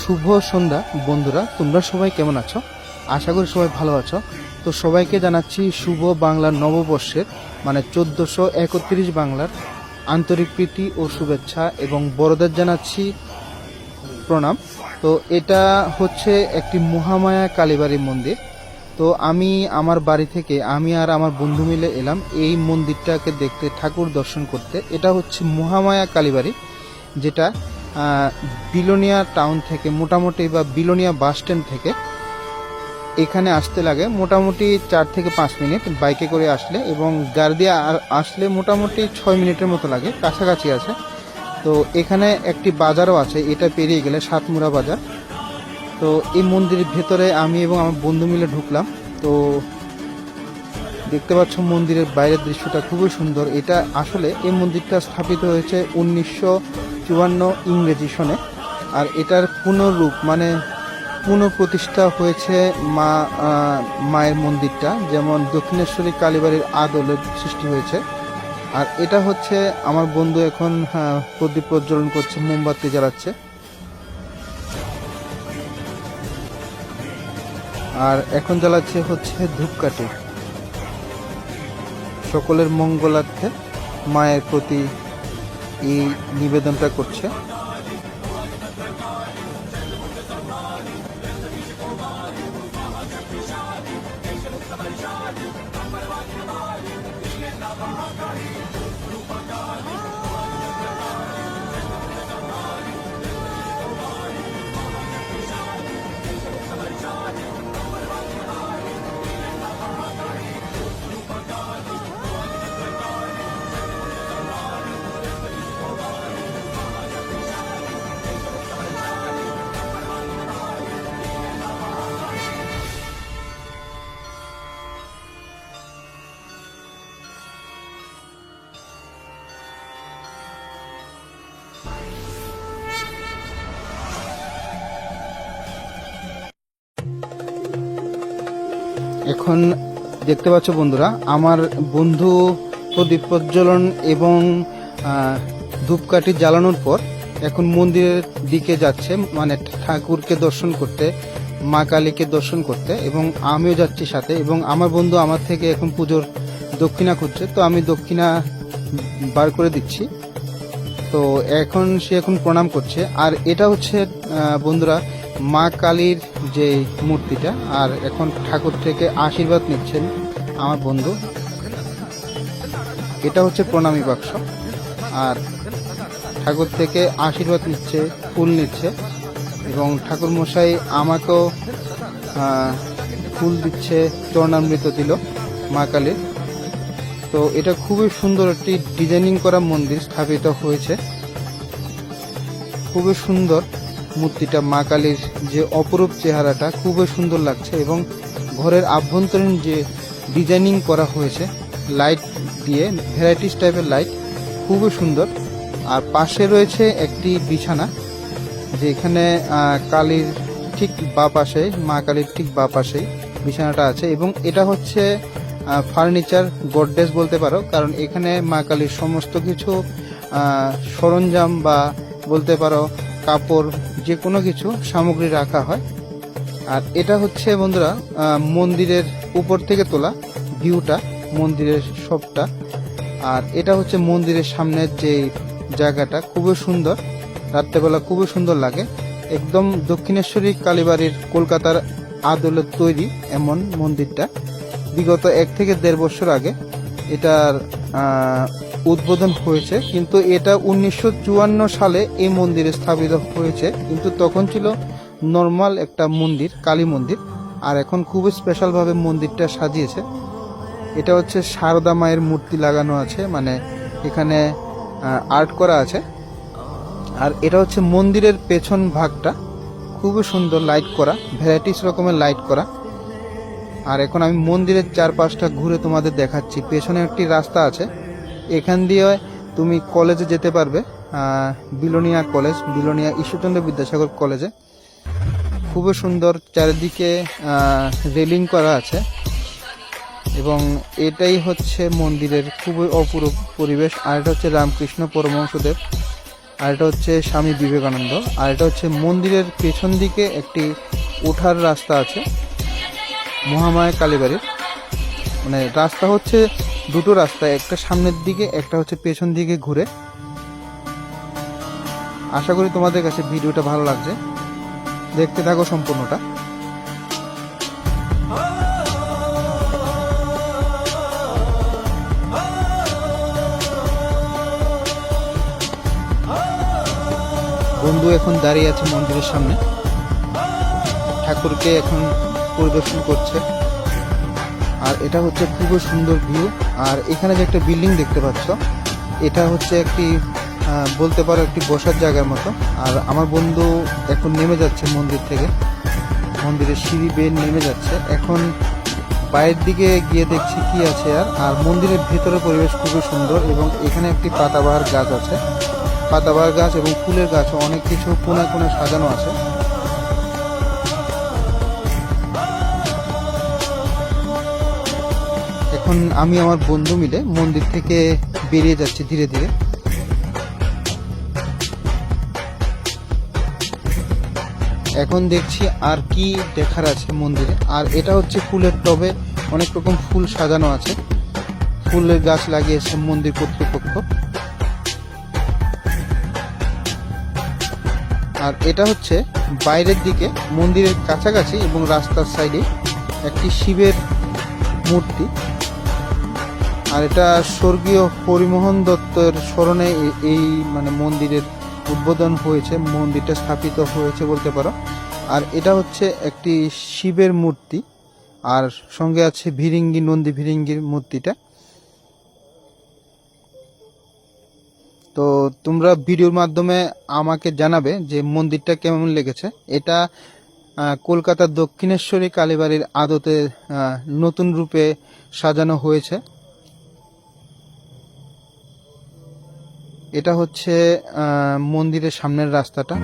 শুভ সন্ধ্যা, বন্ধুরা। তোমরা সবাই কেমন আছো? আশা করি সবাই ভালো আছো। তো সবাইকে জানাচ্ছি শুভ বাংলার নববর্ষের মানে চোদ্দোশো একত্রিশ বাংলার আন্তরিক প্রীতি ও শুভেচ্ছা এবং বড়দের জানাচ্ছি প্রণাম। তো এটা হচ্ছে একটি মহামায়া কালীবাড়ি মন্দির। তো আমি আমার বাড়ি থেকে আমি আর আমার বন্ধু মিলে এলাম এই মন্দিরটাকে দেখতে, ঠাকুর দর্শন করতে। এটা হচ্ছে মহামায়া কালীবাড়ি, যেটা বিলোনিয়া টাউন থেকে, মোটামুটি বা বিলোনিয়া বাস স্ট্যান্ড থেকে এখানে আসতে লাগে। মোটামুটি চার থেকে পাঁচ মিনিট বাইকে করে আসলে এবং গাড়ি আসলে মোটামুটি ছয় মিনিটের মতো লাগে, কাছাকাছি আছে। তো এখানে একটি বাজারও আছে, এটা পেরিয়ে গেলে সাতমুড়া বাজার। তো এই মন্দিরের ভেতরে আমি এবং আমার বন্ধু মিলে ঢুকলাম। তো দেখতে পাচ্ছ মন্দিরের বাইরের দৃশ্যটা খুবই সুন্দর। এটা আসলে এই মন্দিরটা স্থাপিত হয়েছে উনিশশো চুয়ান্ন ইংরেজি সনে। আর এটার পুনরূপ মানে পুনঃপ্রতিষ্ঠা হয়েছে মা মায়ের মন্দিরটা। যেমন দক্ষিণেশ্বরী কালীবাড়ির আদলের সৃষ্টি হয়েছে। আর এটা হচ্ছে আমার বন্ধু এখন হ্যাঁ, প্রদীপ প্রজ্বলন করছে মোমবাতি জ্বালাচ্ছে। আর এখন জ্বালাচ্ছে হচ্ছে ধূপকাঠি। সকলের মঙ্গলার্থে মায়ের প্রতি এই নিবেদনটা করছে। এখন দেখতে পাচ্ছ বন্ধুরা, আমার বন্ধু প্রদীপ প্রজ্বলন এবং ধূপকাঠি জ্বালানোর পর এখন মন্দিরের দিকে যাচ্ছে মানে ঠাকুরকে দর্শন করতে, মা কালীকে দর্শন করতে এবং আমিও যাচ্ছি সাথে এবং আমার বন্ধু আমার থেকে এখন পুজোর দক্ষিণা খুঁজছে, তো আমি দক্ষিণা বার করে দিচ্ছি। তো এখন সে এখন প্রণাম করছে। আর এটা হচ্ছে বন্ধুরা মা কালীর যে মূর্তিটা, আর এখন ঠাকুর থেকে আশীর্বাদ নিচ্ছেন আমার বন্ধু। এটা হচ্ছে প্রণামী বাক্স, আর ঠাকুর থেকে আশীর্বাদ নিচ্ছে, ফুল নিচ্ছে, এবং ঠাকুর মশাই আমাকেও ফুল দিচ্ছে, চরণামৃত দিল মা কালীর। তো এটা খুবই সুন্দর একটি ডিজাইনিং করা মন্দির স্থাপিত হয়েছে। খুবই সুন্দর। মূর্তিটা মা কালীর যে অপরূপ চেহারাটা খুবই সুন্দর লাগছে এবং ঘরের আভ্যন্তরীণ যে ডিজাইনিং করা হয়েছে, লাইট দিয়ে, ভ্যারাইটিস টাইপের লাইট, খুবই সুন্দর। আর পাশে রয়েছে একটি বিছানা, যেখানে কালীর ঠিক বা পাশে, মা কালীর ঠিক বা পাশেই বিছানাটা আছে এবং এটা হচ্ছে ফার্নিচার গডডেস বলতে পারো, কারণ এখানে মা কালীর সমস্ত কিছু সরঞ্জাম বা বলতে পারো কাপড় যে কোনো কিছু সামগ্রী রাখা হয়। আর এটা হচ্ছে বন্ধুরা মন্দিরের উপর থেকে তোলা ভিউটা, মন্দিরের সবটা। আর এটা হচ্ছে মন্দিরের সামনের যে জায়গাটা, খুবই সুন্দর। রাত্রেবেলা খুবই সুন্দর লাগে। একদম দক্ষিণেশ্বরী কালীবাড়ির কলকাতার আদলে তৈরি এমন মন্দিরটা। বিগত এক থেকে দেড় বছর আগে এটার উদ্বোধন হয়েছে, কিন্তু এটা উনিশশো চুয়ান্ন সালে এই মন্দিরে স্থাপিত হয়েছে। কিন্তু তখন ছিল নর্মাল একটা মন্দির, কালী মন্দির, আর এখন খুবই স্পেশালভাবে মন্দিরটা সাজিয়েছে। এটা হচ্ছে সারদা মায়ের মূর্তি লাগানো আছে মানে এখানে আর্ট করা আছে। আর এটা হচ্ছে মন্দিরের পেছন ভাগটা, খুবই সুন্দর লাইট করা ভ্যারাইটিস রকমের লাইট করা। আর এখন আমি মন্দিরের চারপাশটা ঘুরে তোমাদের দেখাচ্ছি, পেছনে একটি রাস্তা আছে। এখান দিয়ে তুমি কলেজে যেতে পারবে বিলোনিয়া কলেজ বিলোনিয়া ঈশ্বরচন্দ্র বিদ্যাসাগর কলেজে খুবই সুন্দর চারিদিকে রেলিং করা আছে এবং এটাই হচ্ছে মন্দিরের খুবই অপূরূপ পরিবেশ, আর এটা হচ্ছে রামকৃষ্ণ পরমহংসদেব, আর এটা হচ্ছে স্বামী বিবেকানন্দ, আর এটা হচ্ছে মন্দিরের পেছন দিকে একটি ওঠার রাস্তা আছে, মহামায়া কালীবাড়ির। মানে রাস্তা হচ্ছে দুটো রাস্তা, একটা সামনের দিকে, একটা হচ্ছে পেছন দিকে ঘুরে। আশা করি তোমাদের কাছে ভিডিওটা ভালো লাগছে। দেখতে থাকো সম্পূর্ণটা। বন্ধু এখন দাঁড়িয়ে আছে মন্দিরের সামনে। ঠাকুরকে এখন পরিদর্শন করছে। আর এটা হচ্ছে খুবই সুন্দর ভিউ আর এখানে যে একটা বিল্ডিং দেখতে পাচ্ছ, এটা হচ্ছে একটি বলতে পারো একটি বসার জায়গার মতো। আর আমার বন্ধু এখন নেমে যাচ্ছে মন্দির থেকে। মন্দিরের সিঁড়ি বেয়ে নেমে যাচ্ছে। এখন বাইরের দিকে গিয়ে দেখছি কি আছে আর। আর মন্দিরের ভেতরে পরিবেশ খুবই সুন্দর এবং এখানে একটি পাতাবাহার গাছ আছে। পাতাবাহার গাছ এবং ফুলের গাছ, অনেক কিছু কোণে কোণে সাজানো আছে। এখন আমি আমার বন্ধু মিলে মন্দির থেকে বেরিয়ে যাচ্ছি ধীরে ধীরে। এখন দেখছি আর কি দেখার আছে মন্দিরে। আর এটা হচ্ছে ফুলের টবে অনেক রকম ফুল সাজানো আছে। ফুলের গাছ লাগিয়েছে মন্দির কর্তৃপক্ষ। আর এটা হচ্ছে বাইরের দিকে মন্দিরের কাছাকাছি এবং রাস্তার সাইডে একটি শিবের মূর্তি। আর এটা স্বর্গীয় হরিমোহন দত্তের স্মরণে এই মানে মন্দিরের উদ্বোধন হয়েছে, মন্দিরটা স্থাপিত হয়েছে বলতে পারো। আর এটা হচ্ছে একটি শিবের মূর্তি, আর সঙ্গে আছে ভিরিঙ্গি, নন্দী ভিরিঙ্গির মূর্তিটা। তো তোমরা ভিডিওর মাধ্যমে আমাকে জানাবে যে মন্দিরটা কেমন লেগেছে। এটা কলকাতার দক্ষিণেশ্বরী কালীবাড়ির আদতে নতুন রূপে সাজানো হয়েছে। এটা হচ্ছে মন্দিরের সামনের রাস্তাটা।